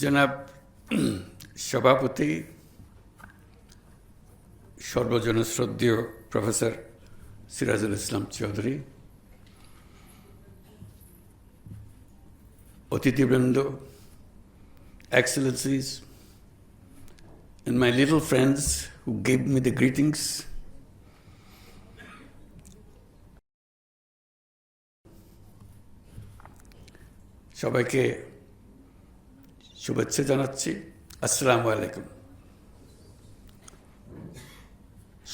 জনাব সভাপতি সর্বজন শ্রদ্ধেয় প্রফেসর সিরাজুল ইসলাম চৌধুরী অতিথিবৃন্দ excellencies and my little friends who gave me the greetings সবাইকে শুভেচ্ছা জানাচ্ছি আসসালামু আলাইকুম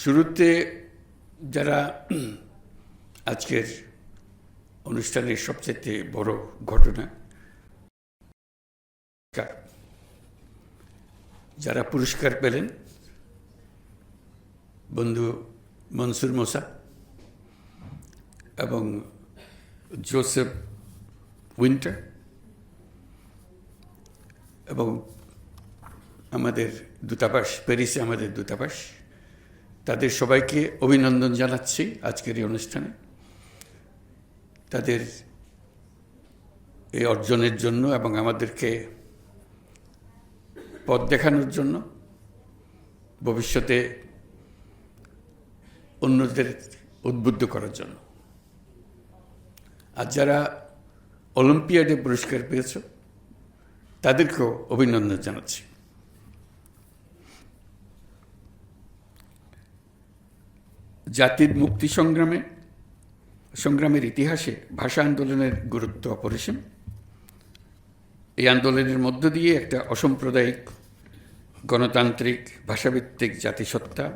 শুরুতে যারা আজকের অনুষ্ঠানের সবচেয়ে বড় ঘটনা। যারা পুরস্কার পেলেন, বন্ধু মনসুর মোসা এবং জোসেফ উইন্টার এবং আমাদের দূতাবাস, প্যারিসে আমাদের দূতাবাস, তাদের সবাইকে অভিনন্দন জানাচ্ছি আজকের এই অনুষ্ঠানে। তাদের এই অর্জনের জন্য এবং আমাদেরকে পথ দেখানোর জন্য ভবিষ্যতে অন্যদের উদ্বুদ্ধ করার জন্য। আর যারা অলিম্পিয়াডে পুরস্কার পেয়েছ তাদেরকেও অভিনন্দন জানাচ্ছি। জাতির মুক্তি সংগ্রামে, সংগ্রামের ইতিহাসে ভাষা আন্দোলনের গুরুত্ব অপরিসীম। এই আন্দোলনের মধ্য দিয়ে একটা অসাম্প্রদায়িক, গণতান্ত্রিক, ভাষাভিত্তিক জাতিসত্তা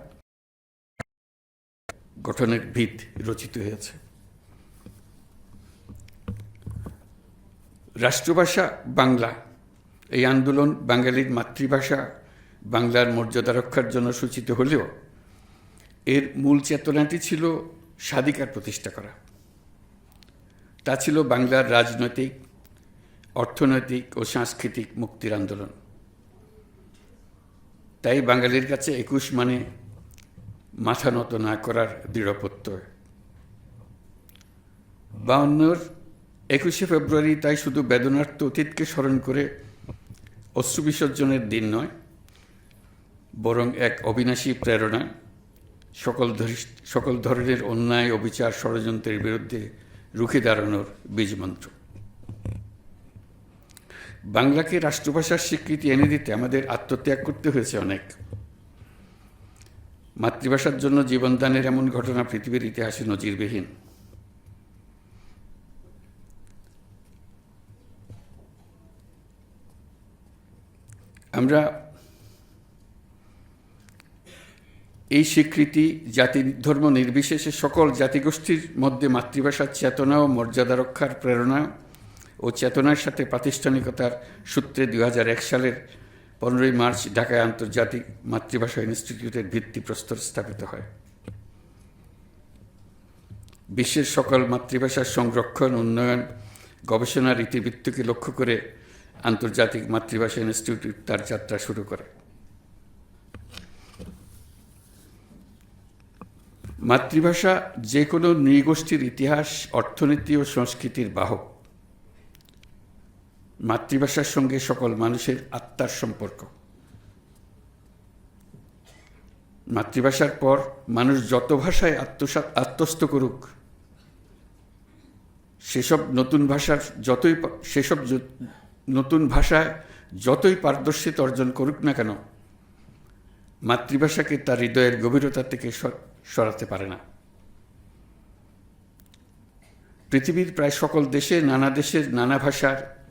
গঠনের ভিত রচিত হয়েছে। রাষ্ট্রভাষা বাংলা এই আন্দোলন বাঙালির মাতৃভাষা, বাংলার মর্যাদা রক্ষার জন্য সূচিত হলেও এর মূল চেতনাটি ছিল স্বাধিকার প্রতিষ্ঠা করা। তা ছিল বাংলার রাজনৈতিক, অর্থনৈতিক ও সাংস্কৃতিক মুক্তির আন্দোলন। তাই বাঙালির কাছে একুশ মানে মাথা নত না করার দৃঢ় প্রত্যয়। বাউন্নর একুশে ফেব্রুয়ারি তাই শুধু বেদনার্থ অতীতকে স্মরণ করে অশ্রু বিসর্জনের দিন নয়, বরং এক অবিনাশী প্রেরণা। সকল সকল ধরনের অন্যায়, অবিচার, ষড়যন্ত্রের বিরুদ্ধে রুখে দাঁড়ানোর বীজমন্ত্র। বাংলাকে রাষ্ট্রভাষার স্বীকৃতি এনে দিতে আমাদের আত্মত্যাগ করতে হয়েছে অনেক। মাতৃভাষার জন্য জীবনদানের এমন ঘটনা পৃথিবীর ইতিহাসে নজিরবিহীন। এই স্বীকৃতি জাতি ধর্ম নির্বিশেষে সকল জাতিগোষ্ঠীর মধ্যে মাতৃভাষার চেতনা ও মর্যাদা রক্ষার প্রেরণা ও চেতনার সাথে প্রাতিষ্ঠানিকতার সূত্রে দু হাজার এক সালের পনেরোই মার্চ ঢাকায় আন্তর্জাতিক মাতৃভাষা ইনস্টিটিউটের ভিত্তিপ্রস্তর স্থাপিত হয়। বিশ্বের সকল মাতৃভাষার সংরক্ষণ, উন্নয়ন, গবেষণার ইতিবৃত্তকে লক্ষ্য করে আন্তর্জাতিক মাতৃভাষা ইনস্টিটিউট তার যাত্রা শুরু করে। মাতৃভাষা যে কোনো নৃগোষ্ঠীর ইতিহাস, অর্থনীতি ও সংস্কৃতির বাহক। মাতৃভাষার সঙ্গে সকল মানুষের আত্মার সম্পর্ক। মাতৃভাষার পর মানুষ যত ভাষায় আত্মসা, আত্মস্থ করুক, সেসব নতুন ভাষার যতই সেসব নতুন ভাষায় যতই পারদর্শিতা অর্জন করুক না কেন, মাতৃভাষাকে তার হৃদয়ের গভীরতা থেকে সর- সরাতে পারে না। পৃথিবীর প্রায় সকল দেশে, নানা দেশের নানা ভাষার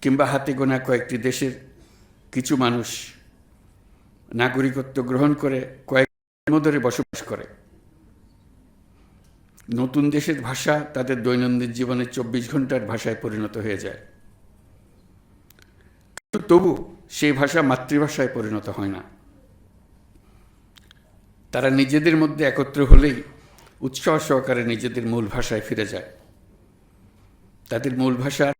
কিংবা হাতে গোনা কয়েকটি দেশের কিছু মানুষ নাগরিকত্ব গ্রহণ করে কয়েক ধরে বসবাস করে। নতুন দেশের ভাষা তাদের দৈনন্দিন জীবনে চব্বিশ ঘণ্টার ভাষায় পরিণত হয়ে যায়। তবু সেই ভাষা মাতৃভাষায় পরিণত হয় না। তারা নিজেদের মধ্যে একত্র হলেই উৎসাহ সহকারে নিজেদের মূল ভাষায় ফিরে যায়। তাদের মূল ভাষা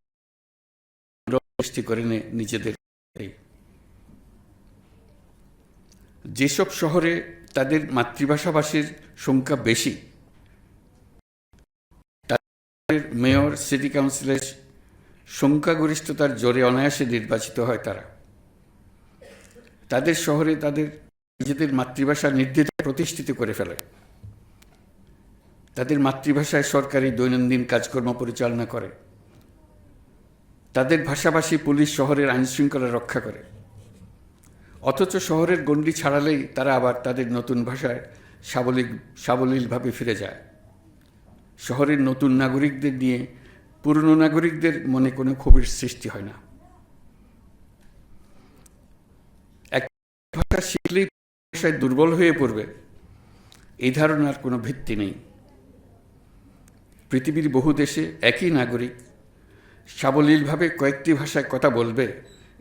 সৃষ্টি করে নিজেদের। যেসব শহরে তাদের মাতৃভাষাভাষীর সংখ্যা বেশি, তাদের মেয়র, সিটি কাউন্সিলের সংখ্যাগরিষ্ঠতার জোরে অনায়াসে নির্বাচিত হয় তারা। তাদের শহরে তাদের নিজেদের মাতৃভাষা নির্দ্বিধ প্রতিষ্ঠিত করে ফেলে। তাদের মাতৃভাষায় সরকারি দৈনন্দিন কাজকর্ম পরিচালনা করে। তাদের ভাষাভাষী পুলিশ শহরের আইনশৃঙ্খলা রক্ষা করে। অথচ শহরের গণ্ডি ছাড়ালেই তারা আবার তাদের নতুন ভাষায় সাবলীল, সাবলীলভাবে ফিরে যায়। শহরের নতুন নাগরিকদের নিয়ে পুরনো নাগরিকদের মনে কোনো ক্ষোভের সৃষ্টি হয় না। এক ভাষা শিখলেই ভাষায় দুর্বল হয়ে পড়বে, এই ধারণার কোনো ভিত্তি নেই। পৃথিবীর বহু দেশে একই নাগরিক সাবলীলভাবে কয়েকটি ভাষায় কথা বলবে,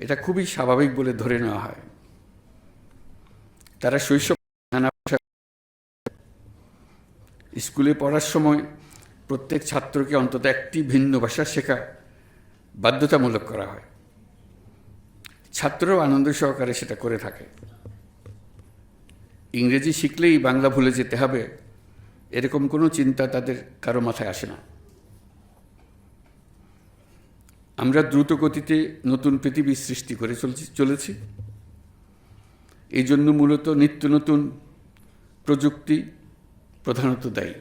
এটা খুবই স্বাভাবিক বলে ধরে নেওয়া হয়। তারা শৈশব নানা ভাষা স্কুলে পড়ার সময় প্রত্যেক ছাত্রকে অন্তত একটি ভিন্ন ভাষা শেখা বাধ্যতামূলক করা হয়। ছাত্রও আনন্দ সহকারে সেটা করে থাকে। ইংরেজি শিখলেই বাংলা ভুলে যেতে হবে, এরকম কোনো চিন্তা তাদের কারও মাথায় আসে না। আমরা দ্রুত গতিতে নতুন পৃথিবী সৃষ্টি করে চলছি, চলেছি। এই জন্য মূলত নিত্য নতুন প্রযুক্তি প্রধানত দায়ী।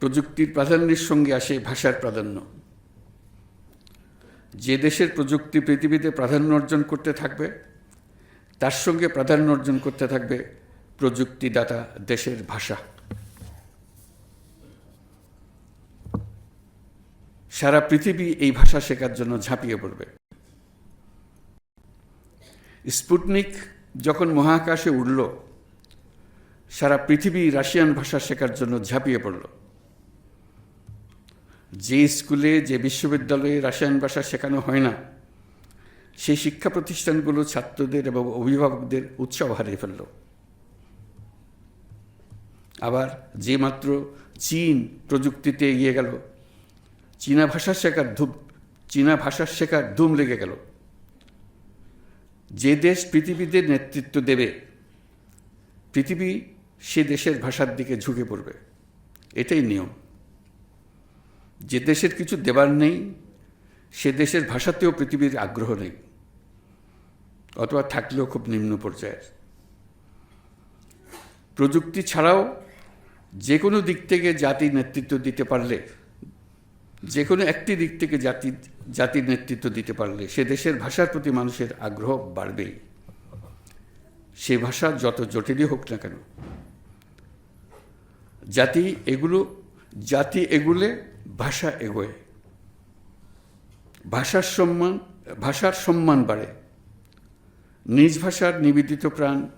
প্রযুক্তির প্রাধান্যের সঙ্গে আসে ভাষার প্রাধান্য। যে দেশের প্রযুক্তি পৃথিবীতে প্রাধান্য অর্জন করতে থাকবে, তার সঙ্গে প্রাধান্য অর্জন করতে থাকবে প্রযুক্তিদাতা দেশের ভাষা। সারা পৃথিবী এই ভাষা শেখার জন্য ঝাঁপিয়ে পড়বে। স্পুটনিক যখন মহাকাশে উড়ল, সারা পৃথিবী রাশিয়ান ভাষা শেখার জন্য ঝাঁপিয়ে পড়ল। যে স্কুলে, যে বিশ্ববিদ্যালয়ে রাসায়ন ভাষা শেখানো হয় না, সেই শিক্ষা প্রতিষ্ঠানগুলো ছাত্রদের এবং অভিভাবকদের উৎসাহ হারিয়ে ফেলল। আবার যে মাত্র চীন প্রযুক্তিতে এগিয়ে গেল, চীনা ভাষা শেখার ধূপ, চীনা ভাষা শেখার ধুম লেগে গেল। যে দেশ পৃথিবীতে নেতৃত্ব দেবে, পৃথিবী সে দেশের ভাষার দিকে ঝুঁকে পড়বে। এটাই নিয়ম। যে দেশের কিছু দেবার নেই, সে দেশের ভাষাতেও পৃথিবীর আগ্রহ নেই, অথবা থাকলেও খুব নিম্ন পর্যায়ের। প্রযুক্তি ছাড়াও যে কোনো দিক থেকে জাতির নেতৃত্ব দিতে পারলে, যে কোনো একটি দিক থেকে জাতি জাতির নেতৃত্ব দিতে পারলে, সে দেশের ভাষার প্রতি মানুষের আগ্রহ বাড়বেই। সে ভাষা যত জটিলই হোক না কেন, জাতি এগুলো, জাতি এগুলে ভাষা এগোয়। ভাষার সম্মান ভাষার সম্মান বাড়ে। নিজ ভাষার নিবেদিত প্রাণ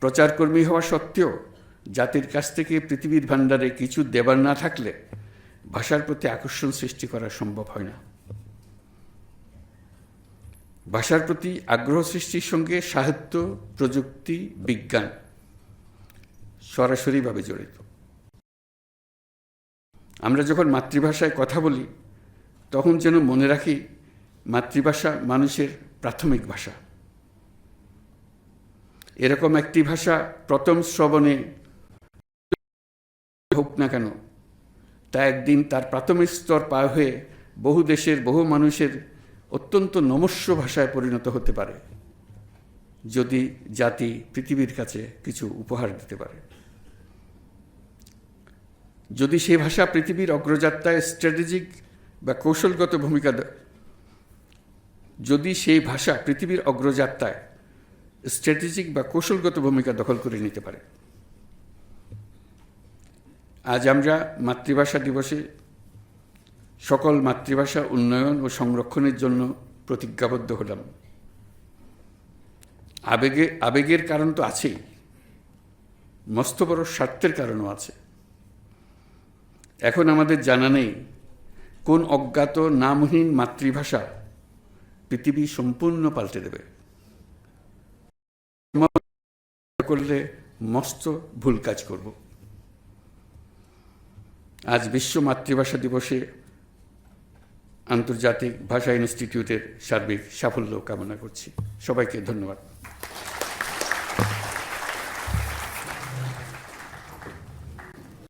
প্রচারকর্মী হওয়া সত্ত্বেও জাতির কাছ থেকে পৃথিবীর ভাণ্ডারে কিছু দেবার না থাকলে ভাষার প্রতি আকর্ষণ সৃষ্টি করা সম্ভব হয় না। ভাষার প্রতি আগ্রহ সৃষ্টির সঙ্গে সাহিত্য, প্রযুক্তি, বিজ্ঞান সরাসরিভাবে জড়িত। আমরা যখন মাতৃভাষায় কথা বলি, তখন যেন মনে রাখি মাতৃভাষা মানুষের প্রাথমিক ভাষা। এরকম একটি ভাষা প্রথম শ্রবণে হোক না কেন, তা একদিন তার প্রাথমিক স্তর পার হয়ে বহু দেশের, বহু মানুষের অত্যন্ত নমস্য ভাষায় পরিণত হতে পারে, যদি জাতি পৃথিবীর কাছে কিছু উপহার দিতে পারে। যদি সেই ভাষা পৃথিবীর অগ্রযাত্রায় স্ট্র্যাটেজিক বা কৌশলগত ভূমিকা যদি সেই ভাষা পৃথিবীর অগ্রযাত্রায় স্ট্র্যাটেজিক বা কৌশলগত ভূমিকা দখল করে নিতে পারে। আজ আমরা মাতৃভাষা দিবসে সকল মাতৃভাষা উন্নয়ন ও সংরক্ষণের জন্য প্রতিজ্ঞাবদ্ধ হলাম। আবেগে আবেগের কারণ তো আছেই। মস্ত বড় স্বার্থের কারণও আছে। এখন আমাদের জানা নেই কোন অজ্ঞাত নামহীন মাতৃভাষা পৃথিবী সম্পূর্ণ পাল্টে দেবে। করলে মস্ত ভুল কাজ করব। আজ বিশ্ব মাতৃভাষা দিবসে আন্তর্জাতিক ভাষা ইনস্টিটিউটের সার্বিক সাফল্য কামনা করছি। সবাইকে ধন্যবাদ।